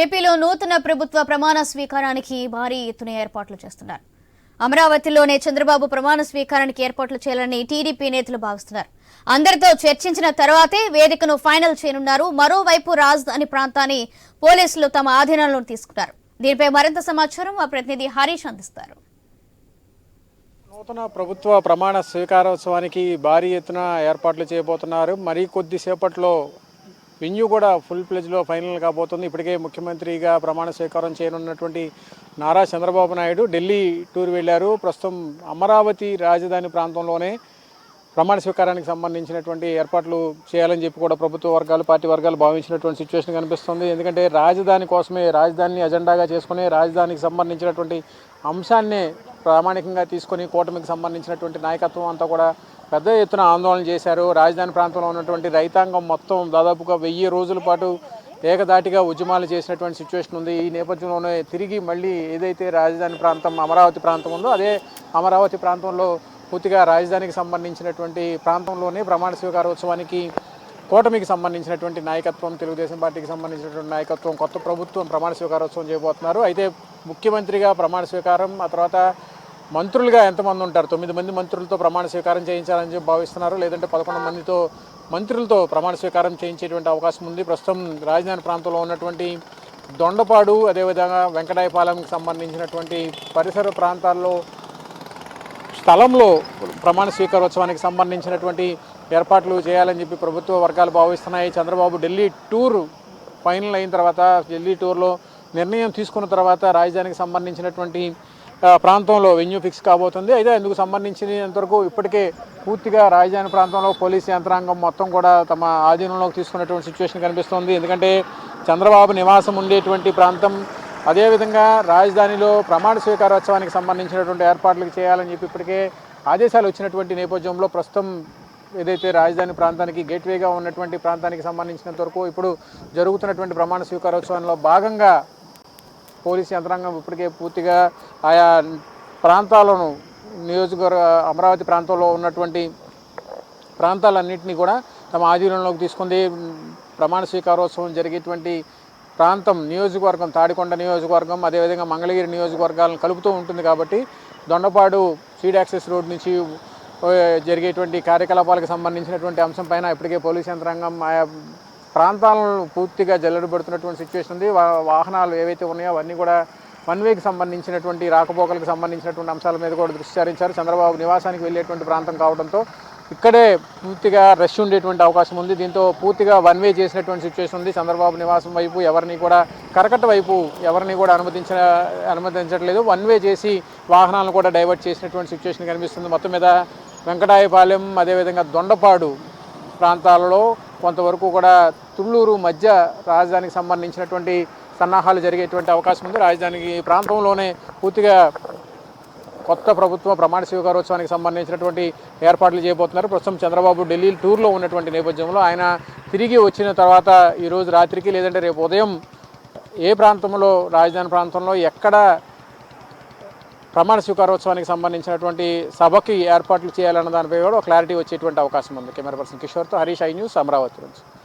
ఏపీలో నూతన ప్రభుత్వ ప్రమాణ స్వీకారానికి భారీ ఎత్తున ఏర్పాట్లు చేస్తున్నారు. అమరావతిలోనే చంద్రబాబు ప్రమాణ స్వీకారానికి ఏర్పాట్లు చేయాలని టీడీపీ నేతలు భావిస్తున్నారు. అందరితో చర్చించిన తర్వాతే వేదికను ఫైనల్ చేయనున్నారు. మరోవైపు రాజధాని ప్రాంతాన్ని పోలీసులు తమ ఆధీనంలో తీసుకున్నారు. దీనిపై మరింత సమాచారం మా ప్రతినిధి హరీష్ అందిస్తారు. నూతన ప్రభుత్వ ప్రమాణ స్వీకారోత్సవానికి భారీ ఎత్తున ఏర్పాట్లు చేయబోతున్నారు. మరీ కొద్దిసేపట్లో వెన్యూ కూడా ఫుల్ ప్లెజ్లో ఫైనల్ కాబోతుంది. ఇప్పటికే ముఖ్యమంత్రిగా ప్రమాణ స్వీకారం చేయనున్నటువంటి నారా చంద్రబాబు నాయుడు ఢిల్లీ టూర్ వెళ్ళారు. ప్రస్తుతం అమరావతి రాజధాని ప్రాంతంలోనే ప్రమాణ స్వీకారానికి సంబంధించినటువంటి ఏర్పాట్లు చేయాలని చెప్పి కూడా ప్రభుత్వ వర్గాలు పార్టీ వర్గాలు భావించినటువంటి సిచ్యువేషన్ కనిపిస్తుంది. ఎందుకంటే రాజధాని కోసమే రాజధానిని అజెండాగా చేసుకుని రాజధానికి సంబంధించినటువంటి అంశాన్నే ప్రామాణికంగా తీసుకొని కూటమికి సంబంధించినటువంటి నాయకత్వం అంతా కూడా పెద్ద ఎత్తున ఆందోళన చేశారు. రాజధాని ప్రాంతంలో ఉన్నటువంటి రైతాంగం మొత్తం దాదాపుగా వెయ్యి రోజుల పాటు ఏకదాటిగా ఉద్యమాలు చేసినటువంటి సిచ్యువేషన్ ఉంది. ఈ నేపథ్యంలోనే తిరిగి మళ్ళీ ఏదైతే రాజధాని ప్రాంతం అమరావతి ప్రాంతం ఉందో అదే అమరావతి ప్రాంతంలో పూర్తిగా రాజధానికి సంబంధించినటువంటి ప్రాంతంలోనే ప్రమాణ స్వీకారోత్సవానికి కూటమికి సంబంధించినటువంటి నాయకత్వం తెలుగుదేశం పార్టీకి సంబంధించినటువంటి నాయకత్వం కొత్త ప్రభుత్వం ప్రమాణ స్వీకారోత్సవం చేయబోతున్నారు. అయితే ముఖ్యమంత్రిగా ప్రమాణ స్వీకారం ఆ తర్వాత మంత్రులుగా ఎంతమంది ఉంటారు? తొమ్మిది మంది మంత్రులతో ప్రమాణ స్వీకారం చేయించాలని చెప్పి భావిస్తున్నారు. లేదంటే పదకొండు మందితో మంత్రులతో ప్రమాణ స్వీకారం చేయించేటువంటి అవకాశం ఉంది. ప్రస్తుతం రాజధాని ప్రాంతంలో ఉన్నటువంటి దొండపాడు అదేవిధంగా వెంకటాయపాలెంకి సంబంధించినటువంటి పరిసర ప్రాంతాల్లో స్థలంలో ప్రమాణ స్వీకారోత్సవానికి సంబంధించినటువంటి ఏర్పాట్లు చేయాలని చెప్పి ప్రభుత్వ వర్గాలు భావిస్తున్నాయి. చంద్రబాబు ఢిల్లీ టూర్ ఫైనల్ అయిన తర్వాత ఢిల్లీ టూర్లో నిర్ణయం తీసుకున్న తర్వాత రాజధానికి సంబంధించినటువంటి ప్రాంతంలో వెన్యూ ఫిక్స్ కాబోతుంది. అయితే అందుకు సంబంధించినంతవరకు ఇప్పటికే పూర్తిగా రాజధాని ప్రాంతంలో పోలీస్ యంత్రాంగం మొత్తం కూడా తమ ఆధీనంలోకి తీసుకున్నటువంటి సిచ్యువేషన్ కనిపిస్తుంది. ఎందుకంటే చంద్రబాబు నివాసం ఉండేటువంటి ప్రాంతం అదేవిధంగా రాజధానిలో ప్రమాణ స్వీకారోత్సవానికి సంబంధించినటువంటి ఏర్పాట్లు చేయాలని చెప్పి ఇప్పటికే ఆదేశాలు వచ్చినటువంటి నేపథ్యంలో ప్రస్తుతం ఏదైతే రాజధాని ప్రాంతానికి గేట్వేగా ఉన్నటువంటి ప్రాంతానికి సంబంధించినంత వరకు ఇప్పుడు జరుగుతున్నటువంటి ప్రమాణ స్వీకారోత్సవంలో భాగంగా పోలీస్ యంత్రాంగం ఇప్పటికే పూర్తిగా ఆయా ప్రాంతాలను నియోజకవర్గ అమరావతి ప్రాంతంలో ఉన్నటువంటి ప్రాంతాలన్నింటినీ కూడా తమ ఆధీనంలోకి తీసుకుంది. ప్రమాణ స్వీకారోత్సవం జరిగేటువంటి ప్రాంతం నియోజకవర్గం తాడికొండ నియోజకవర్గం అదేవిధంగా మంగళగిరి నియోజకవర్గాలను కలుపుతూ ఉంటుంది కాబట్టి దొండపాడు సీడ్ యాక్సెస్ రోడ్ నుంచి జరిగేటువంటి కార్యకలాపాలకు సంబంధించినటువంటి అంశం పైన ఇప్పటికే పోలీస్ యంత్రాంగం ఆయా ప్రాంతాలను పూర్తిగా జల్లడబెడుతున్నటువంటి సిచ్యువేషన్ ఉంది. వాహనాలు ఏవైతే ఉన్నాయో అవన్నీ కూడా వన్ వేకి సంబంధించినటువంటి రాకపోకలకు సంబంధించినటువంటి అంశాల మీద కూడా దృష్టి సారించారు. చంద్రబాబు నివాసానికి వెళ్ళేటువంటి ప్రాంతం కావడంతో ఇక్కడే పూర్తిగా రష్ ఉండేటువంటి అవకాశం ఉంది. దీంతో పూర్తిగా వన్ వే చేసినటువంటి సిచ్యువేషన్ ఉంది. చంద్రబాబు నివాసం వైపు ఎవరిని కూడా కరకట్ట వైపు ఎవరిని కూడా అనుమతించిన అనుమతించట్లేదు. వన్ వే చేసి వాహనాలను కూడా డైవర్ట్ చేసినటువంటి సిచ్యువేషన్ కనిపిస్తుంది. మొత్తం మీద వెంకటాయపాలెం అదేవిధంగా దొండపాడు ప్రాంతాలలో కొంతవరకు కూడా తుళ్ళూరు మధ్య రాజధానికి సంబంధించినటువంటి సన్నాహాలు జరిగేటువంటి అవకాశం ఉంది. రాజధానికి ప్రాంతంలోనే పూర్తిగా కొత్త ప్రభుత్వ ప్రమాణ స్వీకారోత్సవానికి సంబంధించినటువంటి ఏర్పాట్లు చేయబోతున్నారు. ప్రస్తుతం చంద్రబాబు ఢిల్లీ టూర్లో ఉన్నటువంటి నేపథ్యంలో ఆయన తిరిగి వచ్చిన తర్వాత ఈరోజు రాత్రికి లేదంటే రేపు ఉదయం ఏ ప్రాంతంలో రాజధాని ప్రాంతంలో ఎక్కడ ప్రమాణ స్వీకారోత్సవానికి సంబంధించినటువంటి సభకి ఏర్పాట్లు చేయాలన్న దానిపై కూడా క్లారిటీ వచ్చేటువంటి అవకాశం ఉంది. కెమెరా పర్సన్ కిషోర్తో హరీష్ ఐ న్యూస్ అమరావతి నుంచి.